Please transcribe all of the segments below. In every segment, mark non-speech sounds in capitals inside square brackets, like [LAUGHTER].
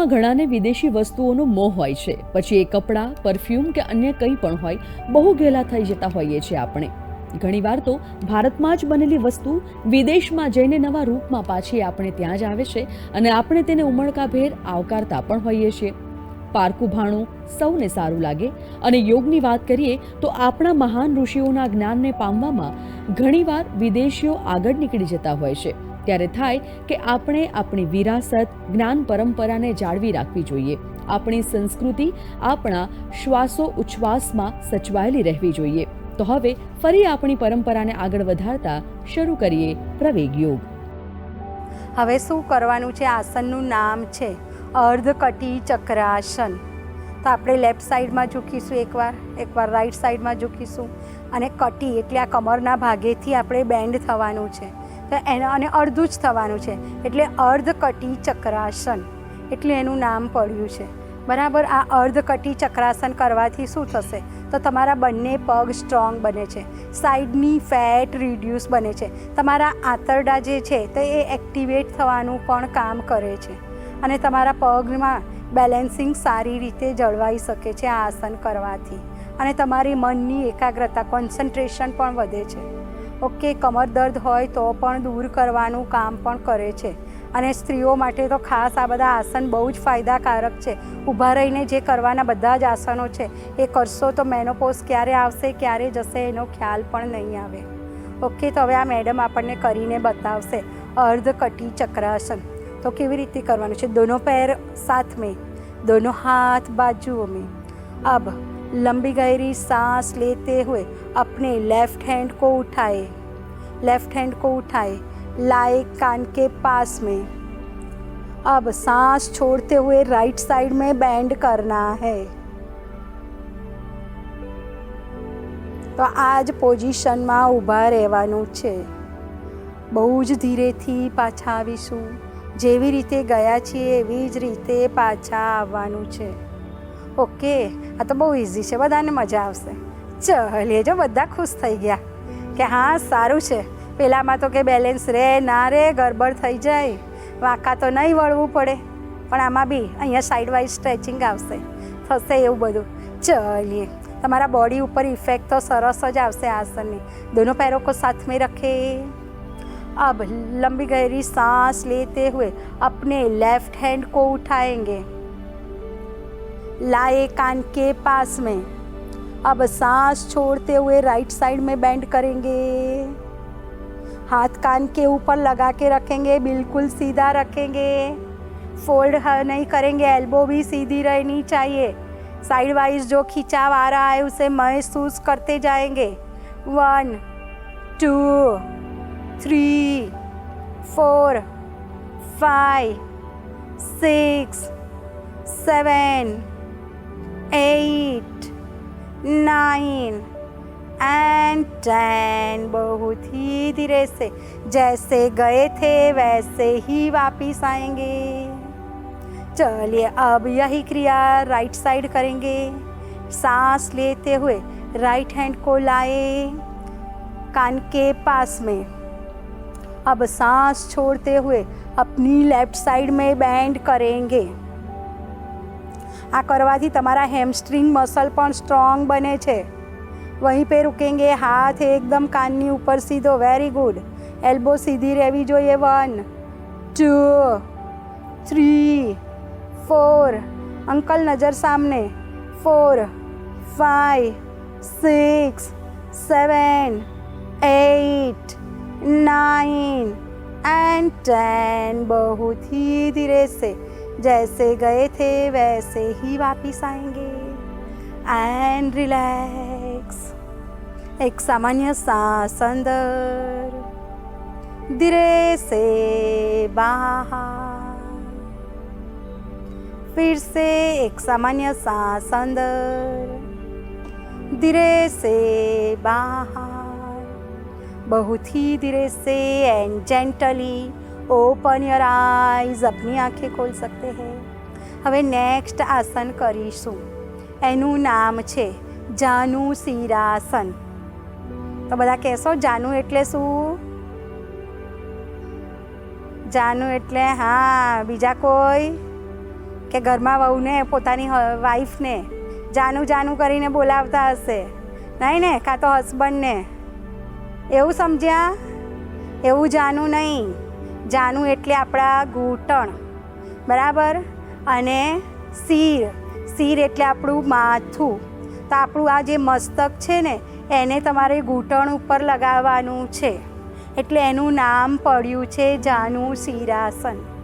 આપણામાં ઘણાને વિદેશી વસ્તુઓનો મોહ હોય છે. પછી એ કપડાં, પરફ્યુમ કે અન્ય કંઈ પણ હોય, બહુ ઘેલા થઈ જતા હોઈએ છીએ આપણે. ઘણીવાર તો ભારતમાં જ બનેલી વસ્તુ વિદેશમાં જઈને નવા રૂપમાં પાછી આપણે ત્યાં જ આવે છે અને આપણે તેને ઉમળકાભેર આવકારતા પણ હોઈએ છીએ. પારકું ભાણું સૌને સારું લાગે અને યોગની વાત કરીએ તો આપણા મહાન ઋષિઓના જ્ઞાનને પામવામાં ઘણીવાર વિદેશીઓ આગળ નીકળી જતા હોય છે. ત્યારે થાય કે આપણે આપણી વિરાસત, જ્ઞાન પરંપરાને જાળવી રાખવી જોઈએ. આપણી સંસ્કૃતિ આપણા શ્વાસો ઉચ્છ્વાસમાં સચવાયેલી રહેવી જોઈએ. તો હવે ફરી આપણી પરંપરાને આગળ વધારતા શરૂ કરીએ પ્રવેગ યોગ. હવે શું કરવાનું છે? આસનનું નામ છે અર્ધકટી ચક્રાસન. તો આપણે લેફ્ટ સાઈડમાં ઝૂકીશું એકવાર એકવાર રાઈટ સાઈડમાં ઝૂકીશું. અને કટી એટલે આ કમરના ભાગેથી આપણે બેન્ડ થવાનું છે. તો એના અને અડધું જ થવાનું છે. એટલે અર્ધકટી ચક્રાસન. એટલે એનું નામ પડ્યું છે. બરાબર? આ અર્ધકટી ચક્રાસન કરવાથી શું થશે? તો તમારા બંને પગ સ્ટ્રોંગ બને છે. સાઈડની ફેટ રિડ્યુસ બને છે. તમારા આંતરડા જે છે તે એ એક્ટિવેટ થવાનું પણ કામ કરે છે. અને તમારા પગમાં બેલેન્સિંગ સારી રીતે જળવાઈ શકે છે આ આસન કરવાથી. અને તમારી મનની એકાગ્રતા કોન્સન્ટ્રેશન પણ વધે છે. ઓકે કમર દર્દ હોય તો પણ દૂર કરવાનું કામ પણ કરે છે. અને સ્ત્રીઓ માટે તો ખાસ આ બધા આસન બહુ જ ફાયદાકારક છે. ઊભા રહીને જે કરવાના બધા જ આસનો છે, એ કરશો તો મેનોપોઝ ક્યારે આવશે, ક્યારે જશે એનો ખ્યાલ પણ નહીં આવે. ઓકે, તો હવે આ મેડમ આપણને કરીને બતાવશે. અર્ધ કટી ચક્રાસન. તો કેવી રીતે કરવાનું છે? દોનો પેર સાથ મેં, દોનો હાથ બાજુઓ મેં. આભ लंबी गहरी सांस लेते हुए अपने लेफ्ट हैंड को उठाए लेफ्ट हैंड को उठाए लाए कान के पास में अब सांस छोड़ते हुए राइट साइड में बैंड करना है તો આ જ પોઝિશનમાં ઊભા રહેવાનું છે બહુ જ ધીરેથી પાછા આવીશું જેવી રીતે ગયા છીએ એવી જ રીતે પાછા આવવાનું છે ઓકે આ તો બહુ ઇઝી છે બધાને મજા આવશે ચલીએ જો બધા ખુશ થઈ ગયા કે હા સારું છે પેલામાં તો કે બેલેન્સ રે ના રે ગડબડ થઈ જાય વાંકા તો નહીં વળવું પડે પણ આમાં બી અહીંયા સાઈડ વાઇઝ સ્ટ્રેચિંગ આવશે થશે એવું બધું ચલીએ તમારા બોડી ઉપર ઇફેક્ટ તો સરસ જ આવશે આસનની दोनों पैरों को साथ में रखे अब लंबी गहरी सांस लेते हुए अपने लेफ्ट हैंड को उठाएंगे लाए कान के पास में। अब सांस छोड़ते हुए राइट साइड में बेंड करेंगे। हाथ कान के ऊपर लगा के रखेंगे, बिल्कुल सीधा रखेंगे। फोल्ड नहीं करेंगे एल्बो भी सीधी रहनी चाहिए। साइड वाइज जो खिंचाव आ रहा है, उसे महसूस करते जाएँगे। One two three four five six seven eight nine and ten बहुत ही धीरे से। जैसे गए थे, वैसे ही वापिस आएँगे। चलिए, अब यही क्रिया राइट साइड करेंगे। सांस लेते हुए राइट हैंड को लाए कान के पास में। अब सांस छोड़ते हुए अपनी लेफ़्ट साइड में बैंड करेंगे। આ કરવાથી તમારા હેમસ્ટ્રિંગ મસલ પણ સ્ટ્રોંગ બને છે. વહીં પે રૂકેંગે, હાથ એકદમ કાનની ઉપર સીધો વેરી ગુડ એલ્બો સીધી રહેવી જોઈએ વન ટુ થ્રી ફોર અંકલ નજર સામને. Four five six seven eight nine and ten બહુ ધીરે ધીરે સે जैसे गए थे वैसे ही वापिस आएँगे। एंड रिलैक्स एक सामान्य सांस अंदर धीरे से बाहर। फिर से एक सामान्य सांस अंदर धीरे से बाहर। बहुत ही धीरे से and gently open your eyes અપની આંખે ખોલ શકતે હે હવે નેક્સ્ટ આસન કરીશું એનું નામ છે જાનુ શિરાસન તો બધા કહેશો જાનુ એટલે શું જાનુ એટલે હા બીજા કોઈ કે ઘરમાં વહુને પોતાની વાઈફને જાનુ જાનુ કરીને બોલાવતા હશે નહીં ને કાં તો હસબન્ડને એવું સમજ્યા એવું જાનું નહીં જાનું એટલે આપણા ઘૂંટણ. બરાબર? અને શિર. શિર એટલે આપણું માથું. તો આપણું આ જે મસ્તક છે ને, એને તમારે ઘૂંટણ ઉપર લગાવવાનું છે. એટલે એનું નામ પડ્યું છે જાનુ શિરાસન.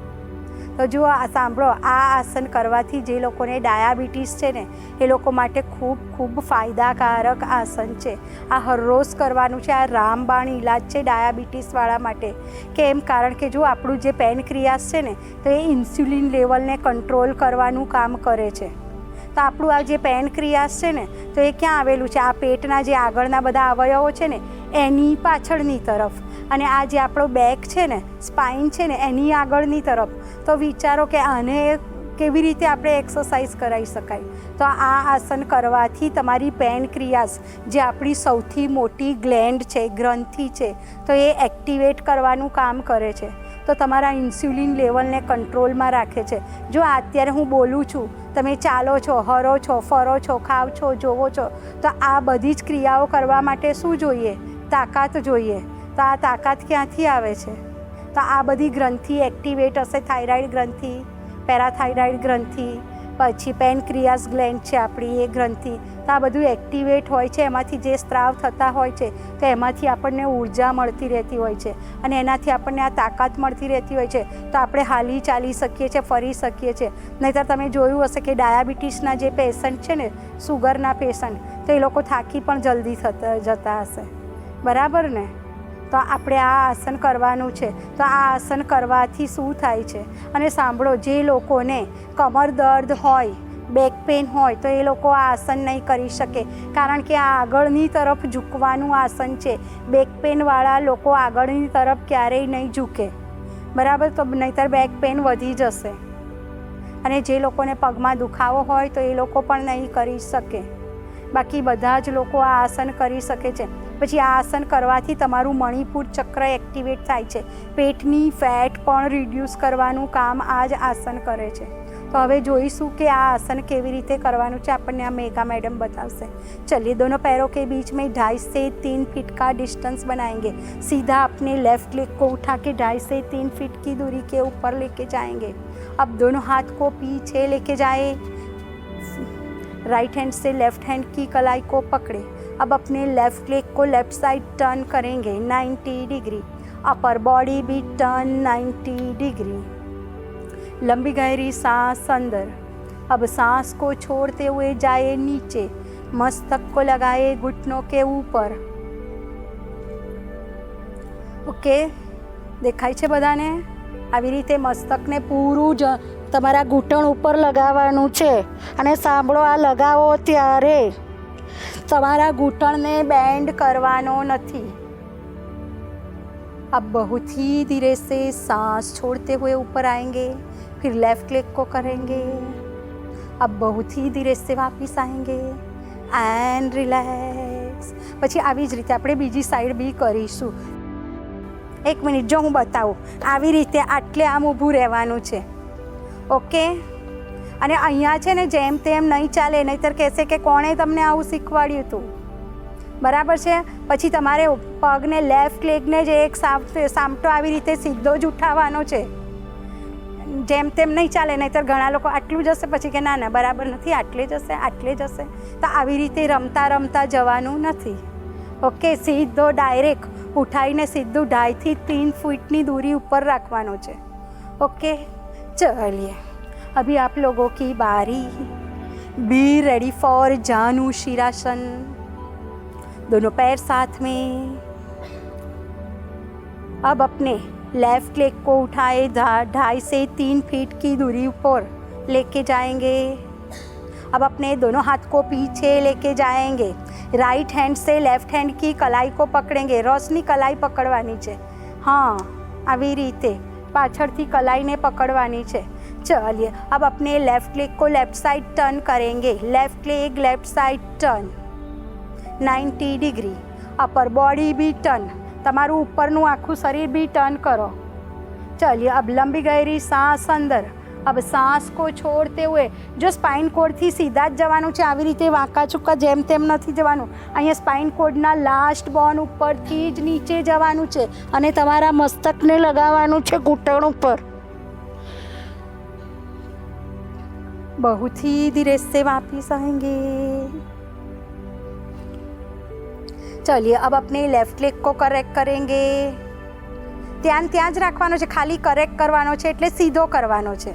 તો જુઓ આ સાંભળો, આ આસન કરવાથી જે લોકોને ડાયાબિટીસ છે ને, એ લોકો માટે ખૂબ ખૂબ ફાયદાકારક આસન છે. આ હરરોજ કરવાનું છે, આ રામબાણ ઈલાજ છે ડાયાબિટીસવાળા માટે. કેમ? કારણ કે જો આપણું જે પેનક્રિયાસ છે ને, તો એ ઇન્સ્યુલિન લેવલને કંટ્રોલ કરવાનું કામ કરે છે. તો આપણું આ જે પેનક્રિયાસ છે ને, તો એ ક્યાં આવેલું છે? આ પેટના જે આગળના બધા અવયવો છે ને, એની પાછળની તરફ. અને આ જે આપણો બેક છે ને, સ્પાઇન છે ને, એની આગળની તરફ, તો વિચારો કે આને કેવી રીતે આપણે એક્સરસાઇઝ કરાવી શકાય. તો આ આસન કરવાથી તમારી પેન ક્રિયાસ જે આપણી સૌથી મોટી ગ્લેન્ડ છે, ગ્રંથિ છે, તો એ એક્ટિવેટ કરવાનું કામ કરે છે. તો તમારા ઇન્સ્યુલિન લેવલને કંટ્રોલમાં રાખે છે. જો અત્યારે હું બોલું છું, તમે ચાલો છો, હરો છો, ફરો છો, ખાવ છો, જોવો છો, તો આ બધી જ ક્રિયાઓ કરવા માટે શું જોઈએ? તાકાત જોઈએ. તો આ તાકાત ક્યાંથી આવે છે? તો આ બધી ગ્રંથિ એક્ટિવેટ હશે થાઇરોઇડ ગ્રંથિ, પેરાથાઇરોઇડ ગ્રંથિ, પછી પેનક્રિયાસ ગ્લેન્ડ છે આપણી એ ગ્રંથિ. તો આ બધું એક્ટિવેટ હોય છે, એમાંથી જે સ્ત્રાવ થતા હોય છે, તો એમાંથી આપણને ઊર્જા મળતી રહેતી હોય છે અને એનાથી આપણને આ તાકાત મળતી રહેતી હોય છે. તો આપણે હાલી ચાલી શકીએ છીએ, ફરી શકીએ છીએ. નહીંતર તમે જોયું હશે કે ડાયાબિટીસના જે પેશન્ટ છે ને, સુગરના પેશન્ટ, તો એ લોકો થાકી પણ જલ્દી થતા જતા હશે. બરાબર ને? તો આપણે આ આસન કરવાનું છે. તો આ આસન કરવાથી શું થાય છે? અને સાંભળો, જે લોકોને કમર દર્દ હોય, બેક પેન હોય, તો એ લોકો આ આસન નહીં કરી શકે. કારણ કે આ આગળની તરફ ઝૂકવાનું આસન છે. બેક પેનવાળા લોકો આગળની તરફ ક્યારેય નહીં ઝૂકે. બરાબર? તો નહીંતર બેક પેન વધી જશે. અને જે લોકોને પગમાં દુખાવો હોય, તો એ લોકો પણ નહીં કરી શકે. બાકી બધા જ લોકો આ આસન કરી શકે છે પછી આ આસન કરવાથી તમારું મણિપુર ચક્ર એક્ટિવેટ થાય છે પેટની ફેટ પણ રિડ્યુસ કરવાનું કામ આ જ આસન કરે છે તો હવે જોઈશું કે આ આસન કેવી રીતે કરવાનું છે આપણને આ મેઘા मैडम बतावसे चलिए दोनों पैरों के बीच में ढाई से तीन फीट का डिस्टेंस बनाएंगे सीधा अपने लेफ्ट लेग को उठा के ढाई से तीन फीट की दूरी के ऊपर लेके जाएंगे अब दोनों हाथ को पीछे लेके जाए राइट हैंड से लेफ्ट हैंड की कलाई को पकड़े अब अपने लेफ्ट लेग को लेफ्ट साइड टर्न करेंगे 90 डिग्री अपर बॉडी भी टर्न 90 डिग्री लंबी गहरी सांस अंदर अब सांस को छोड़ते हुए जाए नीचे मस्तक को लगाए घुटनों के ऊपर ઓકે દેખાય છે બધાને આવી રીતે મસ્તકને પૂરું જ તમારા ઘૂંટણ ઉપર લગાવવાનું છે અને સાંભળો આ લગાવો ત્યારે તમારા ઘૂંટણને બેન્ડ કરવાનો નથી अब बहुत ही धीरे से सांस छोड़ते हुए ऊपर आएंगे फिर लेफ्ट लेग को करेंगे अब बहुत ही धीरे से वापस आएंगे એન્ડ રિલેક્સ પછી આવી જ રીતે આપણે બીજી સાઈડ બી કરીશું એક મિનિટ જો હું બતાવું આવી રીતે આટલે આમ ઊભું રહેવાનું છે ઓકે? અને અહીંયા છે ને જેમ તેમ નહીં ચાલે, નહીંતર કહેશે કે કોણે તમને આવું શીખવાડ્યું હતું? બરાબર છે? પછી તમારે પગને લેફ્ટ લેગને જે એક સામટો આવી રીતે સીધો જ ઉઠાવવાનો છે. જેમ તેમ નહીં ચાલે, નહીંતર ઘણા લોકો આટલું જશે પછી કે ના ના, બરાબર નથી, આટલે જશે આટલે જશે તો આવી રીતે રમતા રમતા જવાનું નથી. ઓકે, સીધો ડાયરેક્ટ ઉઠાવીને સીધું ઢાઈથી ત્રણ ફૂટની દૂરી ઉપર રાખવાનો છે. ઓકે? चलिए अभी आप लोगों की बारी बी रेडी फॉर जानू शीरासन दोनों पैर साथ में अब अपने लेफ्ट लेग को उठाए ढा- ढाई से तीन फीट की दूरी पर लेके जाएंगे अब अपने दोनों हाथ को पीछे लेके जाएंगे राइट हैंड से लेफ्ट हैंड की कलाई को पकड़ेंगे રોસની કલાઈ પકડવાની છે હા આવી રીતે पाछड़થી કલાઈને પકડવાની છે चलिए अब अपने लेफ्ट क्लिक को लेफ्ट साइड टर्न करेंगे left leg left side turn 90 degree upper body भी टर्न તમારું ઉપરનું આખું શરીર બી ટર્ન કરો ચલીએ અબ લંબી ગયેરી સાંસ અંદર अब सांस को छोड़ते हुए જો સ્પાઇન કોડથી સીધા જ જવાનું છે આવી રીતે વાંકા ચૂકા જેમ તેમ નથી જવાનું અહીંયા સ્પાઇન કોડના લાસ્ટ બોન ઉપરથી જ નીચે જવાનું છે અને તમારા મસ્તકને લગાવવાનું છે ઘૂંટણ ઉપર बहुत ही धीरे से वापिस आएंगे चलिए अब अपने लेफ्ट लेग को करेक्ट करेंगे ધ્યાન ત્યાં જ રાખવાનો છે ખાલી કરેક્ટ કરવાનો છે એટલે સીધો કરવાનો છે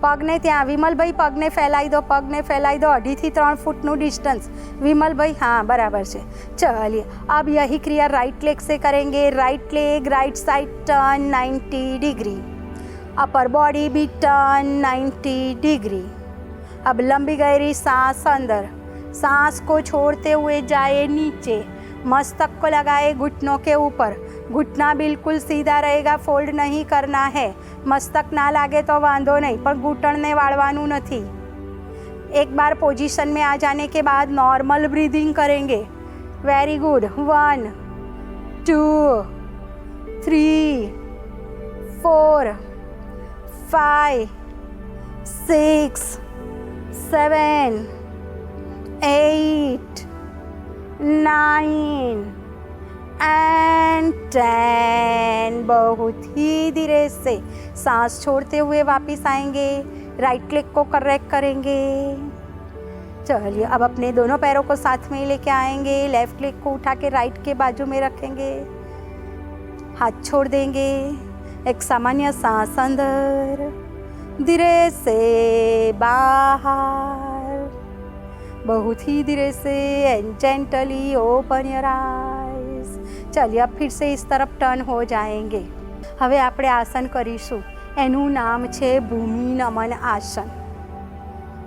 પગને ત્યાં, વિમલભાઈ પગને ફેલાવી દો, પગને ફેલાવી દો, અઢીથી ત્રણ ફૂટનું ડિસ્ટન્સ વિમલભાઈ, હા, બરાબર છે. ચલીએ. અબ યહી ક્રિયા રાઇટ લેગ સે કરેંગે. Right leg right side turn ninety degree upper body બી ટર્ન નાઇન્ટી ડિગ્રી અબ લંબી गहरी सांस અંદર. સાંસ કો છોડતે हुए જાય નીચે. मस्तक को લગાએ घुटनों કે ઉપર. घुटना बिल्कुल सीधा रहेगा फोल्ड नहीं करना है मस्तक ना लागे तो वांधो नहीं પણ ઘૂંટણને વાળવાનું નથી एक बार पोजीशन में आ जाने के बाद नॉर्मल ब्रीदिंग करेंगे very good one two three four five six seven eight nine and ten बहुत ही धीरे से सांस छोड़ते हुए वापस आएँगे। राइट क्लिक को करेक्ट करेंगे। चलिए, अब अपने दोनों पैरों को साथ में लेके आएँगे। लेफ़्ट क्लिक को उठा के राइट के बाजू में रखेंगे। हाथ छोड़ देंगे। एक सामान्य सांस अंदर। धीरे से बाहर। बहुत ही धीरे से and gently open your eyes ચલિએ ફિર સે ઇસ તરફ ટર્ન હો જાએંગે હવે આપણે આસન કરીશું એનું નામ છે ભૂમિ નમન આસન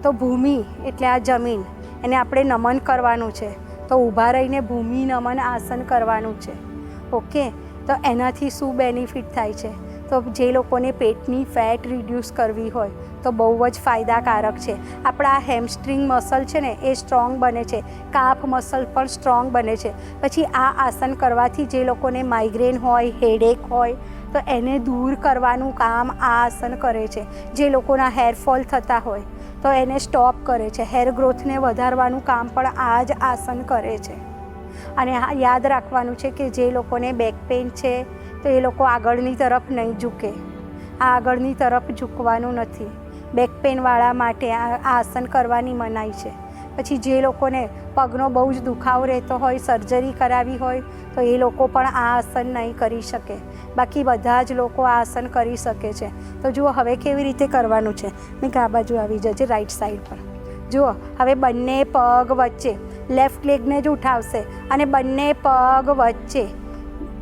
તો ભૂમિ એટલે આ જમીન એને આપણે નમન કરવાનું છે તો ઊભા રહીને ભૂમિ નમન આસન કરવાનું છે ઓકે તો એનાથી શું બેનિફિટ થાય છે? તો જે લોકોને પેટની ફેટ રિડ્યુસ કરવી હોય તો બહુ જ ફાયદાકારક છે. આપણા હેમસ્ટ્રિંગ મસલ છે ને, એ સ્ટ્રોંગ બને છે. કાફ મસલ પણ સ્ટ્રોંગ બને છે. પછી આ આસન કરવાથી જે લોકોને માઇગ્રેન હોય હેડેક હોય, તો એને દૂર કરવાનું કામ આ આસન કરે છે. જે લોકોના હેરફોલ થતા હોય, તો એને સ્ટોપ કરે છે. હેર ગ્રોથને વધારવાનું કામ પણ આ જ આસન કરે છે. અને હા યાદ રાખવાનું છે કે જે લોકોને બેક પેઇન છે, તો એ લોકો આગળની તરફ નહીં ઝૂકે. આ આગળની તરફ ઝૂકવાનું નથી. બેક પેનવાળા માટે આ આસન કરવાની મનાઈ છે. પછી જે લોકોને પગનો બહુ જ દુખાવો રહેતો હોય સર્જરી કરાવી હોય, તો એ લોકો પણ આ આસન નહીં કરી શકે. બાકી બધા જ લોકો આ આસન કરી શકે છે. તો જુઓ હવે કેવી રીતે કરવાનું છે. મેં આ બાજુ આવી જજે રાઈટ સાઈડ પર. જુઓ, હવે બંને પગ વચ્ચે લેફ્ટ લેગને જ ઉઠાવશે અને બંને પગ વચ્ચે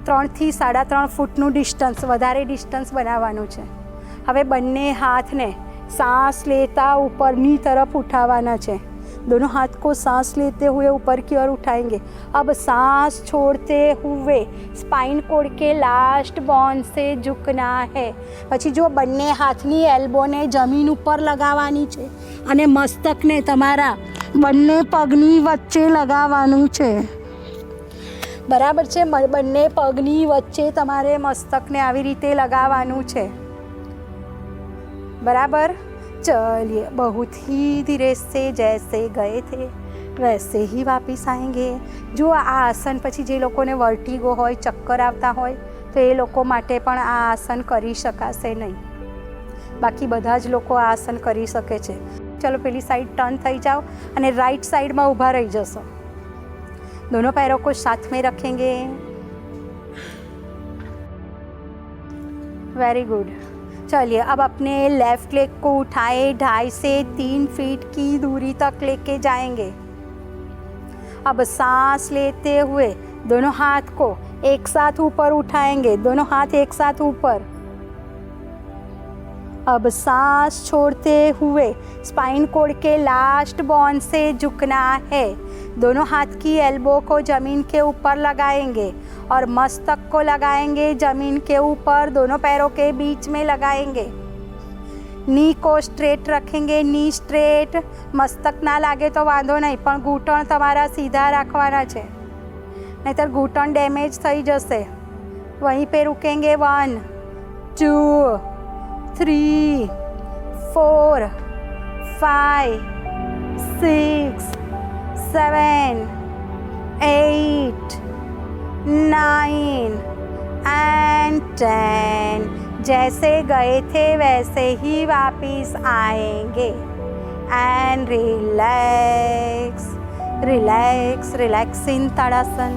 ત્રણથી સાડા ત્રણ ફૂટનું ડિસ્ટન્સ વધારે ડિસ્ટન્સ બનાવવાનું છે. હવે બંને હાથને सांस लेता ऊपरनी तरफ उठावाना છે दोनों हाथ को सांस लेते हुए ऊपर की ओर उठाएंगे अब सांस छोड़ते हुए स्पाइन कोड के लास्ट बोन से झुकना है પછી જો બંને હાથની એલ્બોને જમીન ઉપર લગાવવાની છે અને મસ્તકને તમારા બંને પગની વચ્ચે લગાવવાનું છે બરાબર છે મ- બંને પગની વચ્ચે તમારે મસ્તકને આવી રીતે લગાવવાનું છે बराबर चलिए बहुत ही धीरे से जैसे गए थे वैसे ही वापस आएंगे જો આ આસન પછી જે લોકોને વર્ટિગો હોય ચક્કર આવતા હોય તો એ લોકો માટે પણ આ આસન કરી શકાશે નહીં બાકી બધા જ લોકો આ આસન કરી શકે છે ચલો પેલી સાઈડ ટર્ન થઈ જાઓ અને રાઈટ સાઈડમાં ઊભા રહી જશો दोनों पैरों को साथ में रखेंगे वेरी गुड चलिए, अब अपने लेफ़्ट लेग को उठाए, ढाई से तीन फीट की दूरी तक लेके जाएँगे। अब सांस लेते हुए दोनों हाथ को एक साथ ऊपर उठाएँगे, दोनों हाथ एक साथ ऊपर। अब सांस छोड़ते हुए स्पाइन कोड के लास्ट बॉन से झुकना है। दोनों हाथ की एल्बो को ज़मीन के ऊपर लगाएँगे और मस्तक को लगाएँगे ज़मीन के ऊपर। दोनों पैरों के बीच में लगाएँगे। नी को स्ट्रेट रखेंगे। नी स्ट्रेट मस्तक ना लागे तो वाधो नहीं, पर घूटन तुम्हारा सीधा સીધા है नहीं तो घूटन डैमेज थी जसे। वहीं पर रुकेंगे one two three, four, five, six, seven, eight, nine and ten. जैसे गए थे वैसे ही वापस आएँगे। And relax relax relaxing Tadasana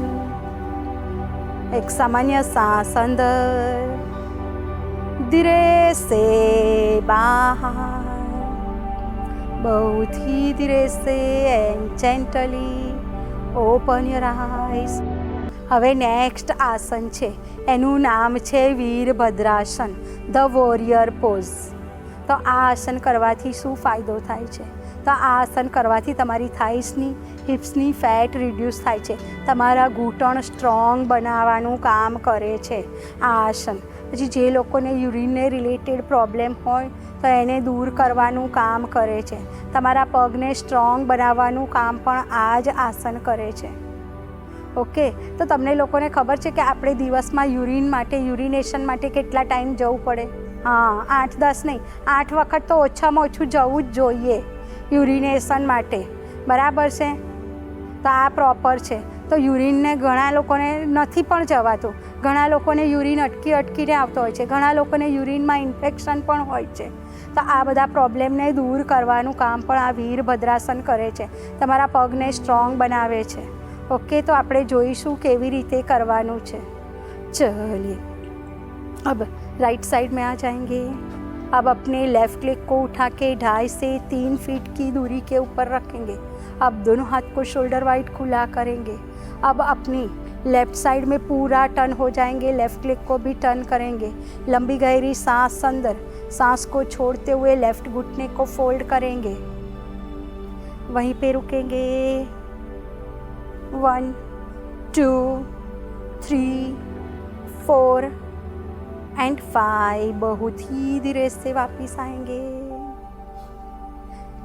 एक सामान्य सांस अंदर। ધીરે સે બહાર. બહુ ધીરે સે and gently open your eyes હવે નેક્સ્ટ આસન છે. એનું નામ છે વીરભદ્રાસન ધ વોરિયર પોઝ તો આ આસન કરવાથી શું ફાયદો થાય છે? તો આ આસન કરવાથી તમારી થાઈસની હિપ્સની ફેટ રિડ્યુસ થાય છે. તમારા ઘૂંટણ સ્ટ્રોંગ બનાવવાનું કામ કરે છે. આ આસન પછી જે લોકોને યુરિનને રિલેટેડ પ્રોબ્લેમ હોય, તો એને દૂર કરવાનું કામ કરે છે. તમારા પગને સ્ટ્રોંગ બનાવવાનું કામ પણ આ જ આસન કરે છે. ઓકે? તો તમને લોકોને ખબર છે કે આપણે દિવસમાં યુરિન માટે, યુરિનેશન માટે કેટલા ટાઈમ જવું પડે? હા, આઠ, દસ નહીં. આઠ વખત તો ઓછામાં ઓછું જવું જ જોઈએ યુરિનેશન માટે. બરાબર છે? તો આ પ્રોપર છે. તો યુરિનને ઘણા લોકોને નથી પણ જવાતું. ઘણા લોકોને યુરિન અટકી અટકીને આવતો હોય છે. ઘણા લોકોને યુરિનમાં ઇન્ફેક્શન પણ હોય છે. તો આ બધા પ્રોબ્લેમને દૂર કરવાનું કામ પણ આ વીરભદ્રાસન કરે છે. તમારા પગને સ્ટ્રોંગ બનાવે છે. ઓકે, તો આપણે જોઈશું કેવી રીતે કરવાનું છે. चलिए અબ રાઈટ સાઈડ મેં આ જાયંગે. અબ अपने લેફ્ટ लेग કો ઉઠા કે ઢાઈ સે તીન ફીટ કી દૂરી કે ઉપર रखेंगे अब દોનો હાથ કો શોલ્ડર वाइड ખુલા करेंगे अब अपनी लेफ्ट साइड में पूरा टर्न हो जाएंगे लेफ्ट लेग को भी टर्न करेंगे लंबी गहरी सांस अंदर सांस को छोड़ते हुए लेफ्ट घुटने को फोल्ड करेंगे वहीं पे रुकेंगे one two three four and five बहुत ही धीरे से वापस आएंगे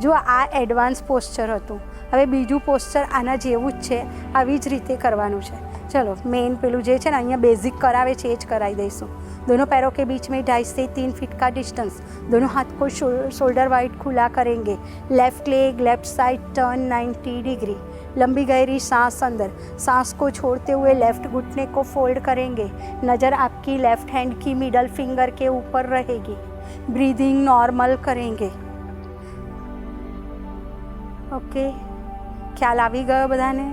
જો આ એડવાન્સ પોસ્ચર હતું હવે બીજું પોસ્ચર આના જેવું જ છે આવી જ રીતે કરવાનું છે ચલો મેઇન પેલું જે છે ને અહીંયા બેઝિક કરાવે છે એ જ કરાવી દઈશું दोनों पैरों के बीच में ढाई से तीन फीट का डिस्टेंस दोनों हाथ को शोल्डर वाइड खुला करेंगे left leg left side turn 90 degree लंबी गहरी सांस अंदर सांस को छोड़ते हुए लेफ्ट घुटने को फोल्ड करेंगे नज़र आपकी लेफ्ट हैंड की मिडल फिंगर के ऊपर रहेगी ब्रीदिंग नॉर्मल करेंगे ओके ख्याल आ गया बधाने?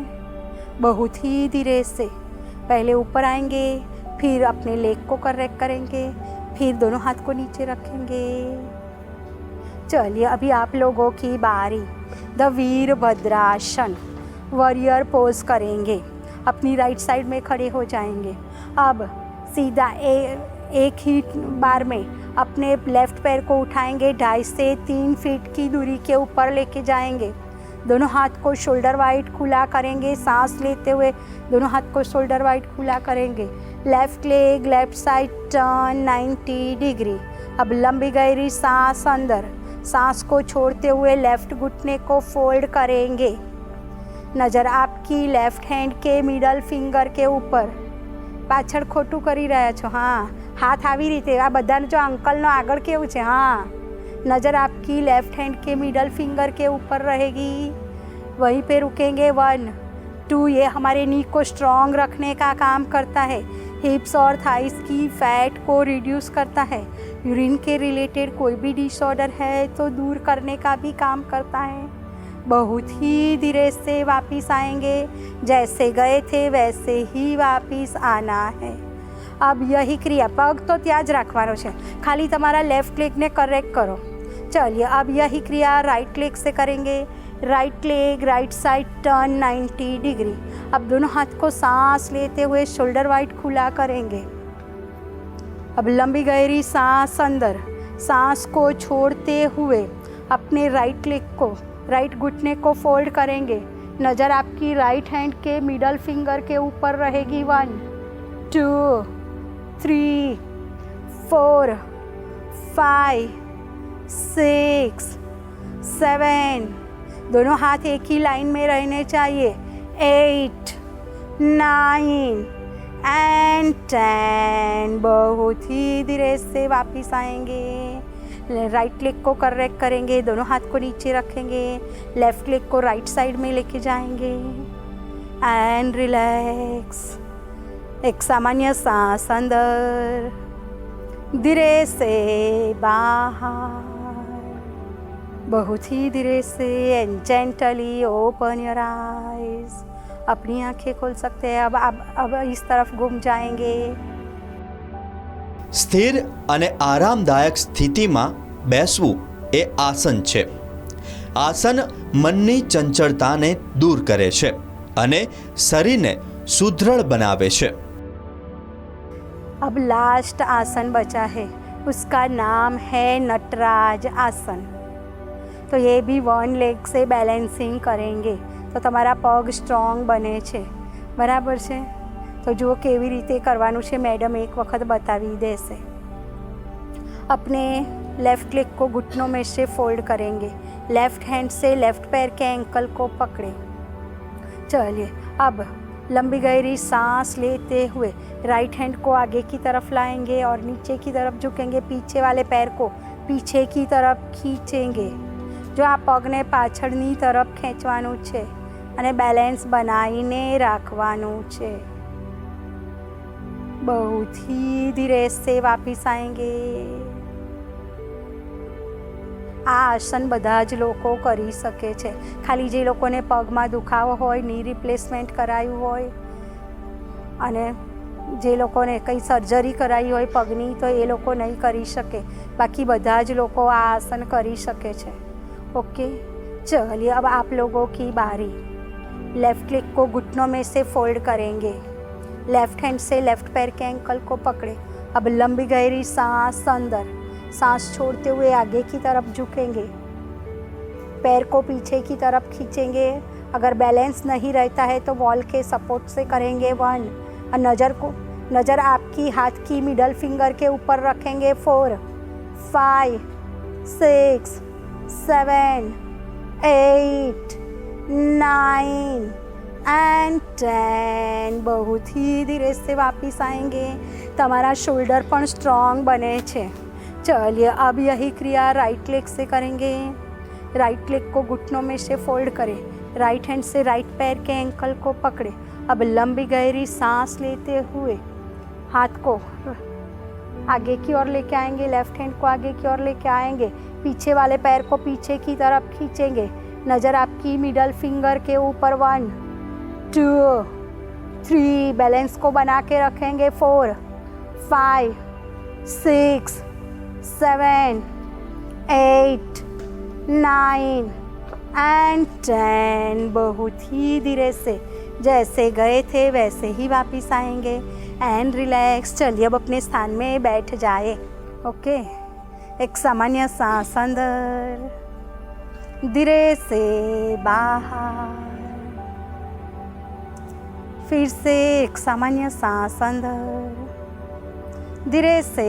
बहुत ही धीरे से। पहले ऊपर आएँगे फिर अपने लेग को करेक्ट करेंगे फिर दोनों हाथ को नीचे रखेंगे। चलिए अभी आप लोगों की बारी। द वीरभद्रासन वॉरियर पोज करेंगे। अपनी राइट साइड में खड़े हो जाएँगे। अब सीधा ए, एक ही बार में अपने लेफ़्ट पैर को उठाएँगे। ढाई से तीन फीट की दूरी के ऊपर लेके जाएँगे। दोनों हाथ को शोल्डर वाइड खुला करेंगे सांस लेते हुए दोनों हाथ को शोल्डर वाइड खुला करेंगे left leg left side turn 90 degree अब लंबी गहरी सांस अंदर सांस को छोड़ते हुए लेफ्ट घुटने को फोल्ड करेंगे નજર આપકી લેફ્ટ હેન્ડ કે મિડલ ફિંગર કે ઉપર પાછળ ખોટું કરી રહ્યા છો हाँ હાથ આવી રીતે આ બધાનો જો અંકલનો આગળ કેવું છે हाँ नज़र आपकी लेफ्ट हैंड के मिडल फिंगर के ऊपर रहेगी वहीं पे रुकेंगे वन टू ये हमारे नी को स्ट्रॉन्ग रखने का काम करता है हिप्स और थाइस की फैट को रिड्यूस करता है यूरिन के रिलेटेड कोई भी डिसऑर्डर है तो दूर करने का भी काम करता है बहुत ही धीरे से वापस आएंगे जैसे गए थे वैसे ही वापस आना है अब यही क्रिया पग तो ત્યાં જ રાખવાનો છે ખાલી તમારા લેફ્ટ લેગને કરેક્ટ કરો चलिए, अब यही क्रिया राइट लेग से करेंगे। Right leg right side turn 90 degree अब दोनों हाथ को सांस लेते हुए शोल्डर वाइड खुला करेंगे। अब लंबी गहरी सांस अंदर, सांस को छोड़ते हुए अपने राइट लेग को राइट घुटने को फोल्ड करेंगे। नज़र आपकी राइट हैंड के मिडल फिंगर के ऊपर रहेगी। One two three four five six, seven. दोनों हाथ एक ही लाइन में रहने चाहिए। Eight, nine and ten. बहुत ही धीरे से वापस आएँगे। राइट लेग को करेक्ट करेंगे। दोनों हाथ को नीचे रखेंगे। लेफ़्ट लेग को राइट साइड में लेके जाएँगे। एंड रिलैक्स एक सामान्य सांस अंदर। धीरे से बाहर। बहुत ही धीरे से and gently open your eyes अपनी आंखें खोल सकते हैं अब अब अब इस तरफ घूम जाएंगे સ્થિર અને આરામદાયક સ્થિતિમાં બેસવું એ આસન છે આસન મનની ચંચળતાને દૂર કરે છે અને શરીરને સુદૃઢ બનાવે છે अब लास्ट आसन बचा है उसका नाम है नटराज आसन तो ये भी वन लेग से બેલેન્સિંગ करेंगे। तो તમારા पग સ્ટ્રોંગ बने बराबर से तो जो केवी रीते રીતે કરવાનું છે મેડમ એક વખત બતાવી अपने लेफ़्ट लेग को घुटनों में से फोल्ड करेंगे। लेफ़्ट हैंड से लेफ़्ट पैर के एंकल को पकड़े। चलिए, अब लंबी गहरी सांस लेते हुए राइट हैंड को आगे की तरफ़ लाएँगे और नीचे की तरफ़ झुकेंगे। पीछे वाले पैर को पीछे की तरफ़ खींचेंगे। જો આ પગને પાછળની તરફ ખેંચવાનું છે અને બેલેન્સ બનાવીને રાખવાનું છે बहुत ही धीरे से वापिस आएंगे આ આસન બધા જ લોકો કરી શકે છે ખાલી જે લોકોને પગમાં દુખાવો હોય ની રિપ્લેસમેન્ટ કરાયું હોય અને જે લોકોને કંઈ સર્જરી કરાવી હોય પગની તો એ લોકો નહીં કરી શકે બાકી બધા જ લોકો આ આસન કરી શકે છે ओके, चलिए अब आप लोगों की बारी। लेफ़्ट लेग को घुटनों में से फोल्ड करेंगे। लेफ़्ट हैंड से लेफ़्ट पैर के एंकल को पकड़े। अब लंबी गहरी सांस अंदर। सांस छोड़ते हुए आगे की तरफ़ झुकेंगे। पैर को पीछे की तरफ़ खींचेंगे। अगर बैलेंस नहीं रहता है तो वॉल के सपोर्ट से करेंगे वन और नज़र को नज़र आपकी हाथ की मिडल फिंगर के ऊपर रखेंगे four five six seven eight nine and ten बहुत ही धीरे से वापस आएंगे તમારા શોલ્ડર પણ સ્ટ્રોંગ બને છે चलिए अब यही क्रिया राइट लेग से करेंगे राइट लेग को घुटनों में से फोल्ड करें राइट हैंड से राइट पैर के एंकल को पकड़े अब लंबी गहरी सांस लेते हुए हाथ को आगे की ओर लेके आएंगे लेफ्ट हैंड को आगे की ओर लेके आएंगे पीछे वाले पैर को पीछे की तरफ़ खींचेंगे। नज़र आपकी मिडल फिंगर के ऊपर वन टू थ्री बैलेंस को बना के रखेंगे four five six seven eight nine and ten बहुत ही धीरे से, जैसे गए थे वैसे ही वापस आएँगे। एंड रिलैक्स चलिए अब अपने स्थान में बैठ जाए। ओके एक सामान्य सांस अंदर धीरे से बाहर फिर से एक सामान्य सांस अंदर धीरे से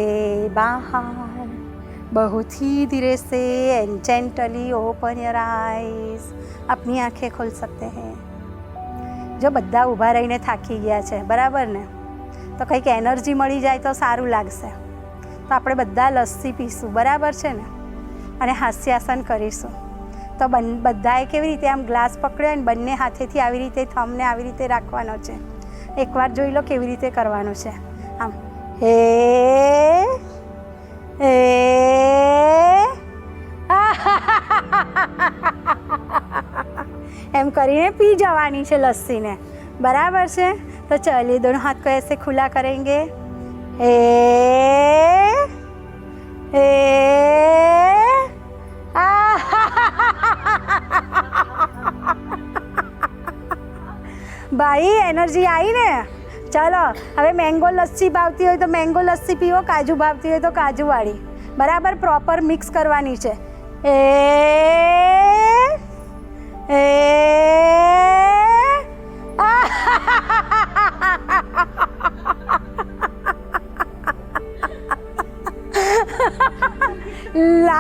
बाहर बहुत ही धीरे से and gently open your eyes अपनी आंखें खोल सकते हैं જો બધા ઊભા રહીને થાકી ગયા છે બરાબર ને તો કંઈક એનર્જી મળી જાય તો સારું લાગશે તો આપણે બધા લસ્સી પીશું, બરાબર છે ને? અને હાસ્યાસન કરીશું. તો બન, બધાએ કેવી રીતે આમ ગ્લાસ પકડ્યો અને બંને હાથેથી આવી રીતે થમને આવી રીતે રાખવાનો છે. એકવાર જોઈ લો કેવી રીતે કરવાનું છે. આમ, હે હે એમ કરીને પી જવાની છે લસ્સીને બરાબર છે તો ચલીએ દોનો હાથ કો એસે ખુલ્લા કરેંગે ए ए ભાઈ, એનર્જી આવી ને? ચાલો, હવે મેંગો લસ્સી ભાવતી હોય તો મેંગો લસ્સી પીવો, કાજુ ભાવતી હોય તો કાજુવાળી બરાબર પ્રોપર મિક્સ કરવાની છે. એ એ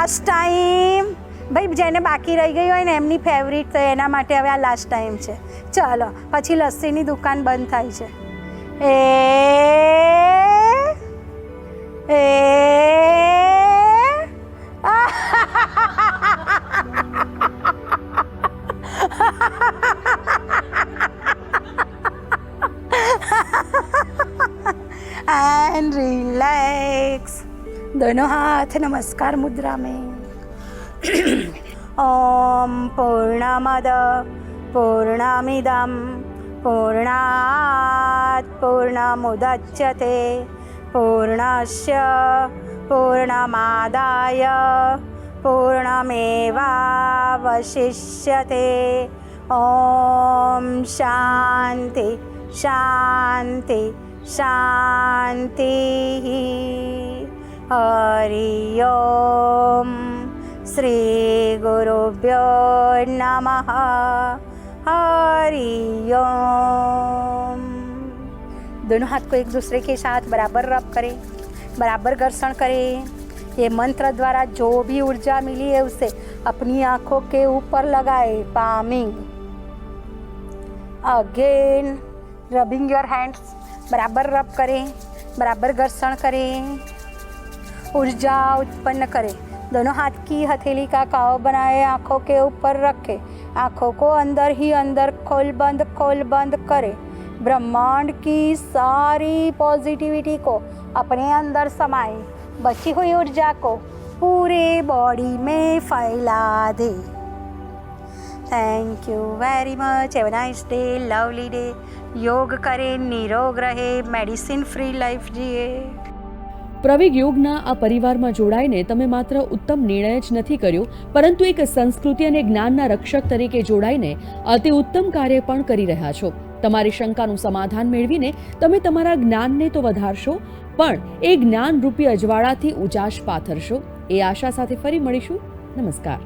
લાસ્ટ ટાઈમ ભાઈ, જેને બાકી રહી ગઈ હોય ને, એમની ફેવરિટ તો એના માટે હવે આ લાસ્ટ ટાઈમ છે. ચાલો, પછી લસ્સીની દુકાન બંધ થાય છે. એ એ दोनों हाथ नमस्कार मुद्रा में। [CLEARS THROAT] ओम पूर्णमद पूर्णमिदं पूर्णात् पूर्णमुदच्यते पूर्णस्य पूर्णमादाय पूर्णमेवावशिष्यते। ॐ शान्ति शान्ति शान्तिः हरि श्री गुरुभ्यो नमः। हरि ओम दोनों हाथ को एक दूसरे के साथ बराबर रब करें, बराबर घर्षण करें। ये मंत्र द्वारा जो भी ऊर्जा मिली है उसे अपनी आँखों के ऊपर लगाए palming again rubbing your hands बराबर रब करें, बराबर घर्षण करें। ऊर्जा उत्पन्न करें। दोनों हाथ की हथेली का काव बनाए, आँखों के ऊपर रखे। आँखों को अंदर ही अंदर खोल बंद खोल बंद करे। ब्रह्मांड की सारी पॉजिटिविटी को अपने अंदर समाए। बची हुई ऊर्जा को पूरे बॉडी में फैला दे। Thank you very much have nice day lovely day योग करें, निरोग रहे मेडिसिन फ्री लाइफ जिए। પ્રવેગ યોગના આ પરિવારમાં જોડાઈને તમે માત્ર ઉત્તમ નિર્ણય જ નથી કર્યો, પરંતુ એક સંસ્કૃતિ અને જ્ઞાનના રક્ષક તરીકે જોડાઈને અતિ ઉત્તમ કાર્ય પણ કરી રહ્યા છો. તમારી શંકાનું સમાધાન મેળવીને તમે તમારા જ્ઞાનને તો વધારશો, પણ એ જ્ઞાનરૂપી અજવાળાથી ઉજાશ પાથરશો. એ આશા સાથે ફરી મળીશું. નમસ્કાર.